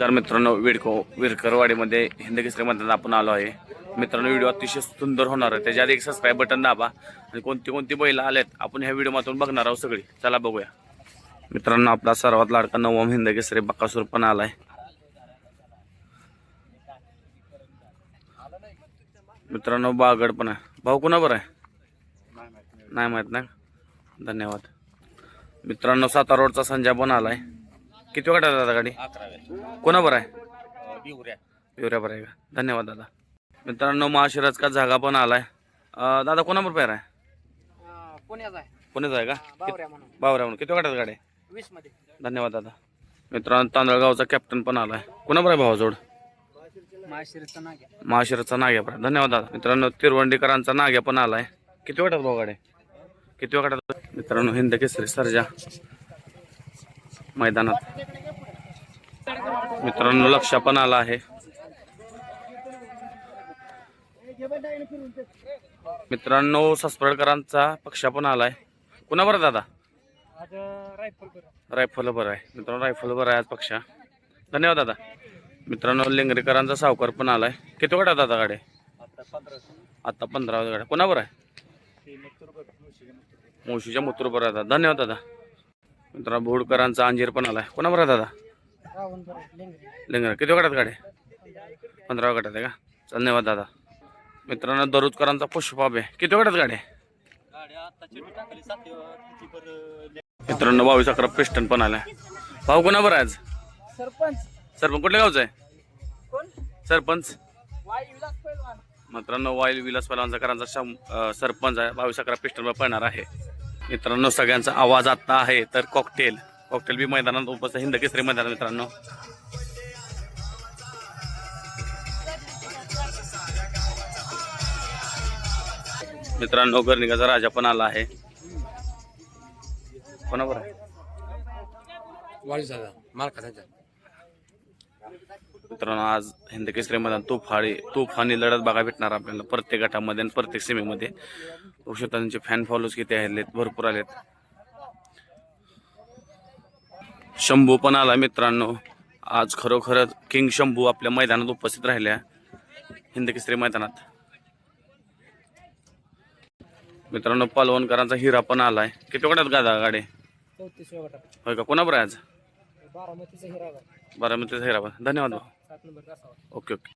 तर मित्रांनो विडको विरकरवाडीमध्ये हिंद केसरी आपण आलो आहे. मित्रांनो व्हिडिओ अतिशय सुंदर होणार आहे. त्याच्या आधी एक सबस्क्राईब बटन दाबा. आणि कोणती कोणती बैल आलेत आपण ह्या व्हिडिओमधून बघणार आहोत सगळी. चला बघूया. मित्रांनो आपला सर्वात लाडका नवम हिंद केसरी बक्कासूर पण आला आहे मित्रांनो बागड पण आहे. भाऊ कुणा बरं आहे? नाही माहीत ना? धन्यवाद. मित्रांनो सातारोडचा संजय पण आहे किती वाटत दादा गाडी? कोणा बरं आहे? पिवऱ्या बरं आहे का? धन्यवाद दादा. मित्रांनो महाशिराज का जागा पण आलाय. अं, दादा कोणाबर पेर आहे? पुण्याचा आहे. पुण्याचा आहे का? बावऱ्या म्हणून. बावऱ्या म्हणून. किती वाटत गाडी? वीसमध्ये धन्यवाद दादा. मित्रांनो तांदळगावचा कॅप्टन पण आलाय. कोणाबर आहे भावाजोड माशिरचा नाग्या. महाशिराजचा नाग्या पण. आहे. धन्यवाद दादा. मित्रांनो तिरवंडीकरांचा नाग्या पण आलाय. किती वाटत भाऊ गाडी? किती वाटत मित्रांनो हिंद केसरी सरजा. मैदानात. मित्रांनो लक्ष पण आला आहे. मित्रांनो सस्पडकरांचा पक्ष पण आलाय. कुणा बरं दादा? रायफल बरं आहे. मित्रांनो रायफल बरं आहे आज पक्षा. धन्यवाद दादा. मित्रांनो लिंगरेकरांचा सावकार पण आलाय. किती वाटा दादा गाडी आता पंधरा गाड्या कोणा बरं आहे? मुळशीच्या मुतूर बरं आहे. दादा धन्यवाद दादा. मित्रांनो भोडकरांचा अंजीर पण आलाय. कोणा बरं आहे दादा? लेंगरे. किती गाड्यात गाडी? पंधरा गाड्यात आहे का? धन्यवाद दादा. मित्रांनो दरुजकरांचा पुष्पाब आहे. किती गाड्यात गाडी मित्रांनो बावीस अकरा पिस्टन पण आलाय. भाऊ कोणा बरं आहे आज? सरपंच. सरपंच कुठल्या गावचं आहे? सरपंच. मित्रांनो वाईल विलास अं, सरपंच आहे. बावीस अकरा पिस्टल पळणार आहे. मित्रांनो सगळ्यांचा आवाज आता आहे तर कॉकटेल कॉकटेल बी मैदानात उपस्थित हिंद केसरी मैदान मित्रांनो. मित्रांनो गर्निकाचा राजा पण आला आहे. कोणावर आहे? मालकाचा. मित्रांनो आज हिंद केसरी मैदान तुफाडी तुफानी लढत बघा भेटणार आपल्याला प्रत्येक गटामध्ये आणि प्रत्येक सीमेमध्ये. त्यांचे फॅन फॉलोज किती आलेत भरपूर आलेत. शंभू पण आला मित्रांनो. आज खरोखरच किंग शंभू आपल्या मैदानात उपस्थित राहिल्या. हिंद केसरी मैदानात. मित्रांनो पालवणकरांचा हिरा पण आलाय. किती वाटत गादा गाडी? होय का? कोणाबरोबर आहे आज? बारामतीचा हिरा बारामतीचा हिरा. धन्यवाद भाऊ. सात नंबर असावा. Okay okay.